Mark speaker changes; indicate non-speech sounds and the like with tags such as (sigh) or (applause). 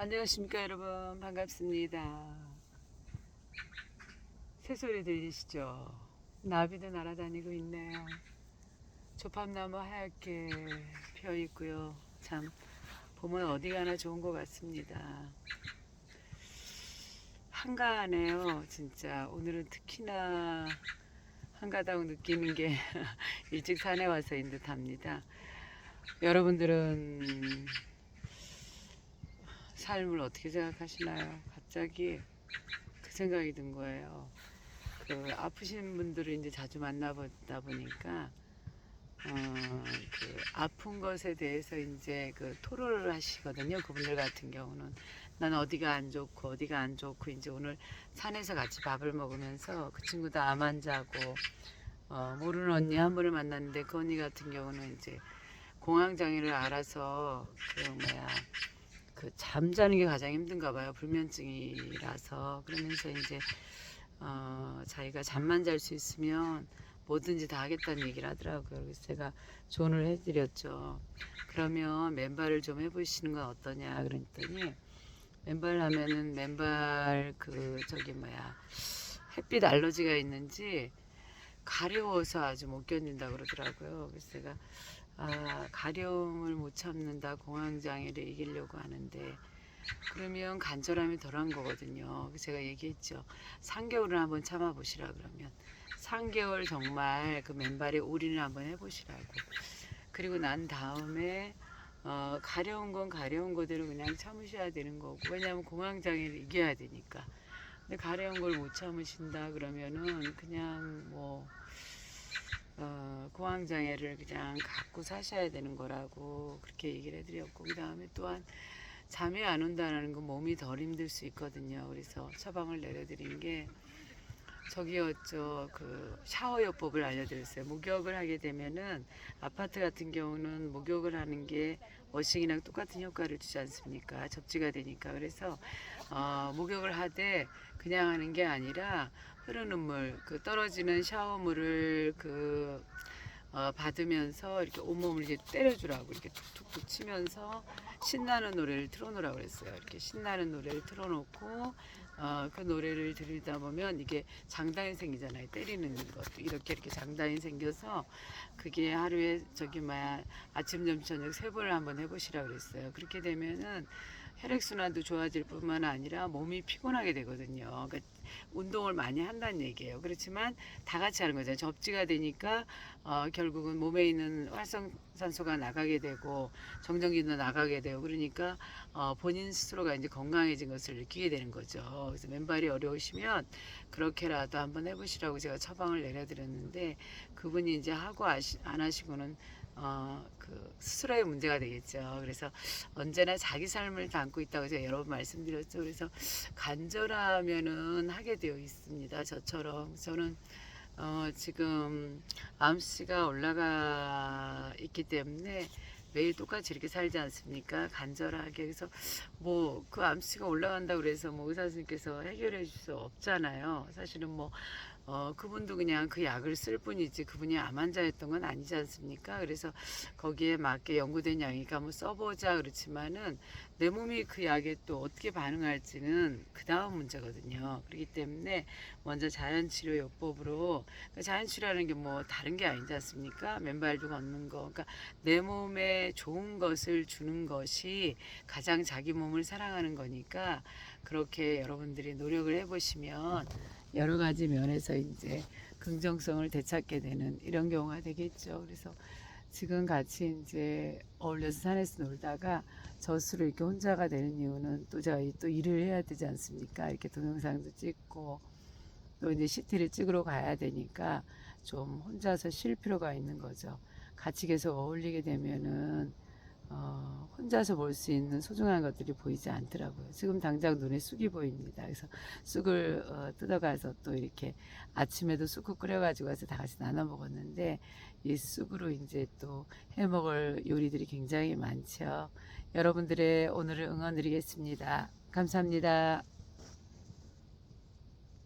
Speaker 1: 안녕하십니까 여러분 반갑습니다. 새소리 들리시죠? 나비도 날아다니고 있네요. 조팝나무 하얗게 피어 있고요. 참 봄은 어디 가나 좋은 것 같습니다. 한가하네요. 진짜 오늘은 특히나 한가다고 느끼는 게 (laughs) 일찍 산에 와서인 듯 합니다. 여러분들은 삶을 어떻게 생각하시나요? 갑자기 그 생각이 든 거예요. 그 아프신 분들을 이제 자주 만나보다 보니까 어, 그 아픈 것에 대해서 이제 그 토로를 하시거든요. 그분들 같은 경우는 난 어디가 안 좋고 어디가 안 좋고 이제 오늘 산에서 같이 밥을 먹으면서 그 친구도 암 환자고 어, 모르는 언니 한 분을 만났는데 그 언니 같은 경우는 이제 공황 장애를 알아서 그 뭐야 그 잠자는 게 가장 힘든가 봐요. 불면증이라서 그러면서 이제 어, 자기가 잠만 잘 수 있으면 뭐든지 다 하겠다는 얘기를 하더라고요. 그래서 제가 조언을 해드렸죠. 그러면 맨발을 좀 해보시는 건 어떠냐 그랬더니 맨발 하면은 맨발 그 저기 뭐야 햇빛 알러지가 있는지 가려워서 아주 못 견딘다 그러더라고요. 그래서 제가 아, 가려움을 못 참는다 공황장애를 이기려고 하는데 그러면 간절함이 덜한 거거든요. 제가 얘기했죠. 3개월을 한번 참아보시라 그러면 3개월 정말 그 맨발에 올인을 한번 해보시라고. 그리고 난 다음에 어, 가려운 건 가려운 거대로 그냥 참으셔야 되는 거고 왜냐하면 공황장애를 이겨야 되니까. 근데 가려운 걸 못 참으신다 그러면은 그냥 뭐 어, 공황장애를 그냥 갖고 사셔야 되는 거라고 그렇게 얘기를 해드렸고 그 다음에 또한 잠이 안 온다는 건 몸이 덜 힘들 수 있거든요. 그래서 처방을 내려드린 게 저기였죠. 그 샤워 요법을 알려드렸어요. 목욕을 하게 되면은 아파트 같은 경우는 목욕을 하는 게 워싱이랑 똑같은 효과를 주지 않습니까? 접지가 되니까. 그래서 어, 목욕을 하되 그냥 하는 게 아니라 흐르는 물, 그 떨어지는 샤워물을 그 어, 받으면서 이렇게 온몸을 이렇게 때려주라고 이렇게 툭툭툭 치면서 신나는 노래를 틀어놓으라고 그랬어요. 이렇게 신나는 노래를 틀어놓고 어, 그 노래를 들으다 보면 이게 장단이 생기잖아요. 때리는 것도 이렇게 이렇게 장단이 생겨서 그게 하루에 저기 뭐야 아침 점심 저녁 세 번을 한번 해보시라 그랬어요. 그렇게 되면은 혈액순환도 좋아질 뿐만 아니라 몸이 피곤하게 되거든요. 그러니까 운동을 많이 한다는 얘기예요. 그렇지만 다 같이 하는 거죠. 접지가 되니까 어, 결국은 몸에 있는 활성산소가 나가게 되고 정전기도 나가게 되고 그러니까 어, 본인 스스로가 이제 건강해진 것을 느끼게 되는 거죠. 그래서 맨발이 어려우시면 그렇게라도 한번 해보시라고 제가 처방을 내려드렸는데 그분이 이제 하고 아시, 안 하시고는 어, 그 스스로의 문제가 되겠죠. 그래서 언제나 자기 삶을 담고 있다고 제가 여러 번 말씀드렸죠. 그래서 간절하면은 하게 되어 있습니다. 저처럼 저는 어, 지금 암씨가 올라가 있기 때문에 매일 똑같이 이렇게 살지 않습니까? 간절하게 그래서 뭐 그 암씨가 올라간다 그래서 뭐 의사 선생님께서 해결해 줄 수 없잖아요. 사실은 뭐 어, 그분도 그냥 그 약을 쓸 뿐이지 그분이 암 환자였던 건 아니지 않습니까? 그래서 거기에 맞게 연구된 약이니까 한번 써보자 그렇지만은 내 몸이 그 약에 또 어떻게 반응할지는 그 다음 문제거든요. 그렇기 때문에 먼저 자연치료 요법으로 그러니까 자연치료라는 게 뭐 다른 게 아니지 않습니까? 맨발도 걷는 거. 그러니까 내 몸에 좋은 것을 주는 것이 가장 자기 몸을 사랑하는 거니까 그렇게 여러분들이 노력을 해보시면 여러 가지 면에서 이제 긍정성을 되찾게 되는 이런 경우가 되겠죠. 그래서 지금 같이 이제 어울려서 산에서 놀다가 저수로 이렇게 혼자가 되는 이유는 또 제가 이또 일을 해야 되지 않습니까? 이렇게 동영상도 찍고 또 이제 CT를 찍으러 가야 되니까 좀 혼자서 쉴 필요가 있는 거죠. 같이 계속 어울리게 되면은 어, 혼자서 볼 수 있는 소중한 것들이 보이지 않더라고요. 지금 당장 눈에 쑥이 보입니다. 그래서 쑥을 어, 뜯어가서 또 이렇게 아침에도 쑥국 끓여가지고 와서 다 같이 나눠 먹었는데 이 쑥으로 이제 또 해먹을 요리들이 굉장히 많죠. 여러분들의 오늘을 응원드리겠습니다. 감사합니다.